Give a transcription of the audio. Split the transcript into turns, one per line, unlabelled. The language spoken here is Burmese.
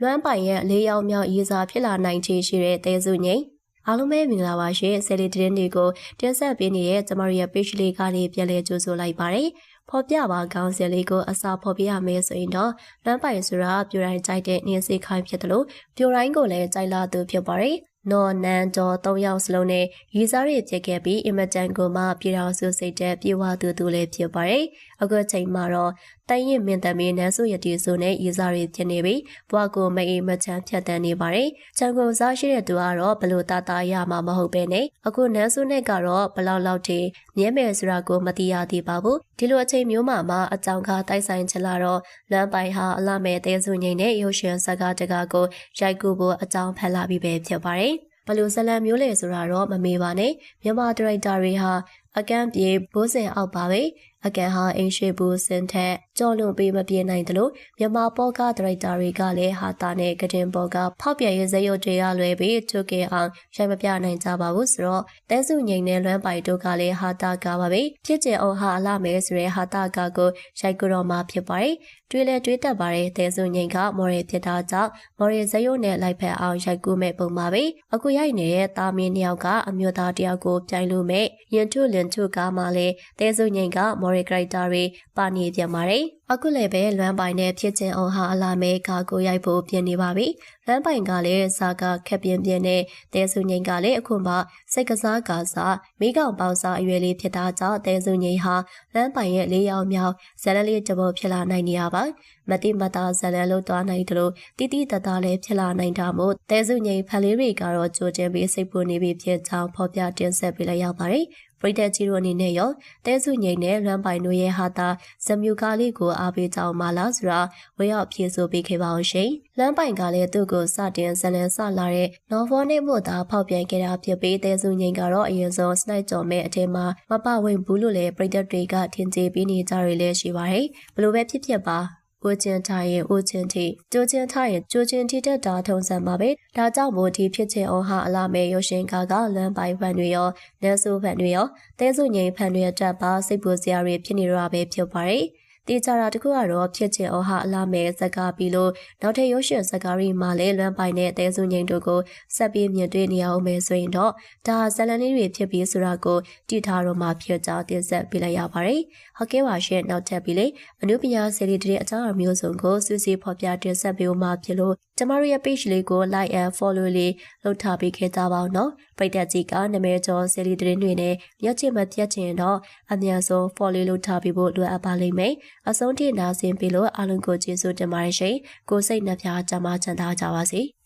လွမ်းပိုင်ရဲ့လေးယောက်မြောက်ရေးစားဖြစ်လာနိုင်ချေရှိတဲ့တဲစုငိမ့်အားလုံးပဲမင်္ဂလာပါရှင်ဆယ်လီတင်းတွေကိုတင်ဆက်ပေးနေတဲ့ကျမတို့ရဲ့ page လေးကနေပြန်လည်ကြိုဆိုလိုက်ပါတယ်ဖော်ပြပါကောင်းစင်လေးကိုအစာဖော်ပြရမယ်ဆိုရင်တော့လွမ်းပိုင်ဆိုတာပြိုတိုင်းကြိုက်တဲ့နင်းစီခိုင်းဖြစ်တယ်လို့ပြိုတိုင်းကိုလည်းကြိုက်လာသူဖြစ်ပါတယ် နော်နန်တော်၃ယောက်စလုံးနဲ့ရီစားရဖြစ်ခဲ့ပြီးအင်မတန်ကိုမှပြည်တော်စုစိတ်တဲ့ပြေဝသူသူလည်းဖြစ်ပါတယ်။အခုချိန်မှာတော့တိုင်ရင်မင်းသမီးနန်းစုရတီစုနဲ့ရီစားရဖြစ်နေပြီးဘွားကိုမအေးမချမ်းဖြတ်တန်းနေပါတယ်။ချန်ကုန်စားရှိတဲ့သူကတော့ဘလို့တာတာရမှာမဟုတ်ပဲနဲ့အခုနန်းစုနဲ့ကတော့ဘလောက်လောက်ထိမြဲမယ်ဆိုတာကိုမသိရသေးပါဘူး။ဒီလိုအချိန်မျိုးမှာမှအကြောင်းကားတိုက်ဆိုင်ချလာတော့လမ်းပိုင်ဟာအလမဲ့တဲစုငိမ့်နဲ့ရုပ်ရှင်ဇာတ်ကားတကားကိုရိုက်ကူဖို့အကြောင်းဖက်လာပြီးပဲဖြစ်ပါတယ်။ ဘလို့ဇလံမျိုးလေဆိုတာတော့မမေးပါနဲ့မြန်မာဒရိုက်တာတွေဟာအကန့်ပြေဘိုးစင်အောက်ပါပဲ အကန်ဟာအင်းရှိဘူးစင်ထက်ကြော်လွန်ပေးမပြေနိုင်တယ်လို့မြန်မာပေါ်ကဒရိုက်တာတွေကလည်းဟာတာနဲ့ကတင်ပေါ်ကဖောက်ပြန်ရေးစရုပ်တွေကလွယ်ပြီးချုကေအောင်ရိုက်မပြနိုင်ကြပါဘူးဆိုတော့တဲစုငိန်နဲ့လွမ်းပိုင်တို့ကလည်းဟာတာကပါပဲဖြစ်ကျင်အောင်ဟာလာမယ်ဆိုရဲဟာတာကကိုရိုက်ကြတော့မှဖြစ်ပါတယ်တွေးလဲတွေးတတ်ပါတယ်တဲစုငိန်ကမော်ရီဖြစ်တာကြောင့်မော်ရီစရုပ်နဲ့လိုက်ဖက်အောင်ရိုက်ကူးမဲ့ပုံပါပဲအခုရိုက်နေတဲ့တာမင်းနှစ်ယောက်ကအမျိုးသားတယောက်ကိုပြိုင်လို့မဲ့ရင်ထုလင်ထုကားမှလည်းတဲစုငိန်ကမော်ရီကရိုက်တာတွေပါနေပြန်ပါတယ်။အခုလည်းပဲလွမ်းပိုင်နဲ့ဖြစ်ချင်းအောင်ဟာအလာမဲကာကိုရိုက်ဖို့ပြင်နေပါပြီ။လွမ်းပိုင်ကလည်းစာကခက်ပြင်းပြင်းနဲ့တဲစုငိန်ကလည်းအခုမှစိတ်ကစားကစားမိကောင်ပေါင်းစားအရွယ်လေးဖြစ်တာကြောင့်တဲစုငိန်ဟာလွမ်းပိုင်ရဲ့လေးယောက်မြောက်ဇလလေးတဘောဖြစ်လာနိုင်နေရပါ။မတိမတာဇလန်လို့တွားနိုင်တယ်လို့တီတီတတလည်းဖြစ်လာနိုင်တာမို့တဲစုငိန်ဖန်လေးတွေကတော့ကြိုတင်ပြီးစိတ်ပူနေပြီဖြစ်ကြောင်းဖော်ပြတင်ဆက်ပေးလိုက်ရပါတယ်။ ပရိသတ်ကြီးတို့အနေနဲ့ရောတဲစုငိန်နဲ့လွမ်းပိုင်တို့ရဲ့ဟာတာဇမြူကားလေးကိုအားပေးကြအောင်မလားဆိုတာဝေရောက်ဖြေဆိုပေးခဲ့ပါအောင်ရှင်။လွမ်းပိုင်ကလည်းသူ့ကိုစတင်ဇလန်ဆလာတဲ့နော်ဖောနဲ့မို့သာဖောက်ပြန်ခဲ့တာဖြစ်ပြီးတဲစုငိန်ကတော့အရင်ဆုံးစနိုက်ကြော်မဲ့အထက်မှာမပဝင်ဘူးလို့လည်းပရိသတ်တွေကထင်ကြေးပေးနေကြရလဲရှိပါတယ်။ဘလို့ပဲဖြစ်ဖြစ်ပါ အိုချင်းထားရင်အိုချင်းထိကြိုးချင်းထားရင်ကြိုးချင်းထိတက်တာထုံစံပါပဲဒါကြောင့်မို့ဒီဖြစ်ချင်အောင်ဟာအလားမဲရုပ်ရှင်ကားကလမ်းပိုင်းဖန်တွေရောနန်းဆိုးဖန်တွေရောတဲစုငိန်ဖန်တွေတက်ပါစိတ်ပူစရာတွေဖြစ်နေရတာပဲဖြစ်ပါတယ် တေချာတာတခုကတော့ဖြစ်ချင်အောင်ဟာအလားမဲဇက်ကားပြီးလို့နောက်ထပ်ရုပ်ရှင်ဇက်ကားရီမှာလည်းလွမ်းပိုင်တဲ့အသေးစုငိန်တို့ကိုဆက်ပြီးမြင်တွေ့နေအောင်မယ်ဆိုရင်တော့ဒါဇလန်လေးတွေဖြစ်ပြီးဆိုတာကိုတည်ထားတော့မှဖြစ်ကြောင်းတင်ဆက်ပေးလိုက်ရပါတယ်။ဟုတ်ကဲ့ပါရှင်နောက်ထပ်ပြီးလေအနုပညာစီရီတဲ့အကြောင်းအမျိုးစုံကိုစူးစီးဖော်ပြတင်ဆက်ပေးမှဖြစ်လို့ကျမတို့ရဲ့ page လေးကို like and follow လေးလုပ်ထားပေးခဲ့ကြပါအောင်နော်။ပရိသတ်ကြီးကနာမည်ကျော်စီရီတွေနဲ့မျက်ချင်မပြတ်ချင်တော့အများဆုံး follow လုပ်ထားပေးဖို့လိုအပ်ပါလိမ့်မယ်။အဆုံးထိနာဆင်ပေးလို့အားလုံးကိုကျေးဇူးတင်ပါတယ်ရှင်ကိုစိတ်နှပြချမ်းသာချမ်းသာကြပါစေ။